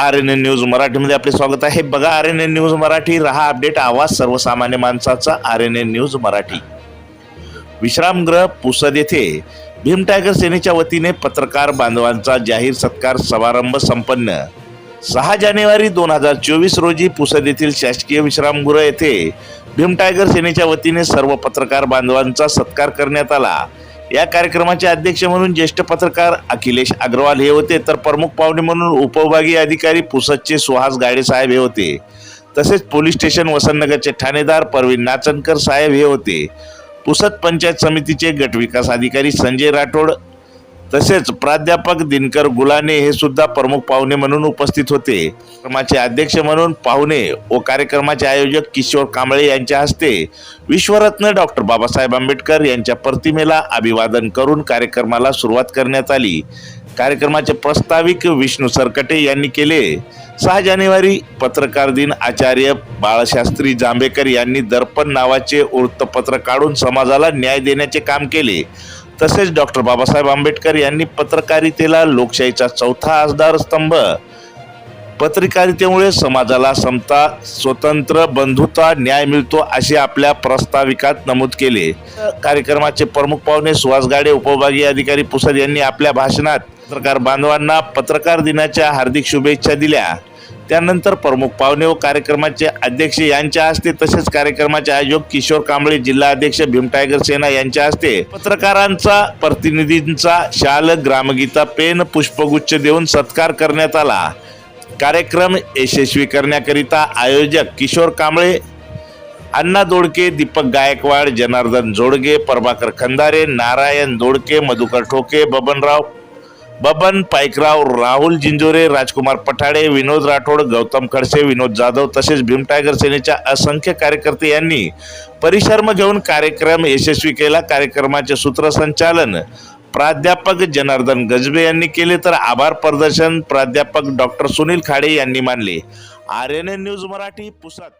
R N N news मराठीमध्ये आपले स्वागत आहे. बघा R N N news Marathi रहा अपडेट आवाज सर्वसामान्य माणसाचा R N N news Marathi. विश्रामगृह Pusad येथे भीम टायगर सेनेच्या वतीने पत्रकार बांधवांचा जाहीर सत्कार समारंभ संपन्न. सहा जानेवारी दोन हजार चोवीस रोजी पुसद येथील शासकीय विश्रामगृह येथे भीम टायगर सेनेच्या वतीने सर्व पत्रकार बांधवांचा सत्कार करण्यात आला. या कार्यक्रमाचे अध्यक्ष म्हणून ज्येष्ठ पत्रकार अखिलेश अग्रवाल हे होते. तर प्रमुख पाहुणे म्हणून उपविभागीय अधिकारी पुसदचे सुहास गाडे साहेब हे होते. तसेच पोलीस स्टेशन वसंतनगरचे ठाणेदार परवीन नाचनकर साहेब हे होते. पुसद पंचायत समितीचे गट विकास अधिकारी संजय राठोड तसेच प्राध्यापक दिनकर गुलाने हे सुद्धा प्रमुख पाहुणे म्हणून उपस्थित होते. कार्यक्रमाचे अध्यक्ष म्हणून पाहुणे व कार्यक्रमाचे आयोजक किशोर कांबळे यांच्या हस्ते विश्वरत्न डॉक्टर बाबासाहेब आंबेडकर यांच्या प्रतिमेला अभिवादन करून कार्यक्रमाला सुरुवात करण्यात आली. कार्यक्रमाचे प्रस्ताविक विष्णू सरकटे यांनी केले. सहा जानेवारी पत्रकार दिन आचार्य बाळशास्त्री जांभेकर यांनी दर्पण नावाचे वृत्तपत्र काढून समाजाला न्याय देण्याचे काम केले. तसेच डॉक्टर बाबासाहेब आंबेडकर यांनी पत्रकारितेला लोकशाहीचा चौथा आधारस्तंभ पत्रकारितेमुळे समाजाला समता स्वतंत्र बंधुता न्याय मिळतो असे आपल्या प्रस्ताविकात नमूद केले. कार्यक्रमाचे प्रमुख पाहुणे सुहास गाडे उपविभागीय अधिकारी पुसद यांनी आपल्या भाषणात पत्रकार बांधवांना पत्रकार दिनाच्या हार्दिक शुभेच्छा दिल्या. त्यानंतर प्रमुख पाहुणे व कार्यक्रमाचे अध्यक्ष यांच्या हस्ते तसेच कार्यक्रमाचे आयोजक किशोर कांबळे जिल्हा अध्यक्ष भीम टायगर सेना यांच्या हस्ते पत्रकारांचा प्रतिनिधींचा शाल ग्रामगीता पेन पुष्पगुच्छ देऊन सत्कार करण्यात आला. कार्यक्रम यशस्वी करण्याकरिता आयोजक किशोर कांबळे अण्णा दोडके दीपक गायकवाड जनार्दन जोडगे प्रभाकर खंदारे नारायण दोडके मधुकर ठोके बबनराव बबन पाईकराव राहुल जिंजोरे राजकुमार पठाडे विनोद राठोड गौतम खडसे विनोद जाधव तसेच भीम टायगर सेनेच्या असंख्य कार्यकर्ते यांनी परिश्रम घेऊन कार्यक्रम यशस्वी केला. कार्यक्रमाचे सूत्रसंचालन प्राध्यापक जनार्दन गजबे यांनी केले. तर आभार प्रदर्शन प्राध्यापक डॉक्टर सुनील खाडे यांनी मानले. R N N news Marathi Pusad.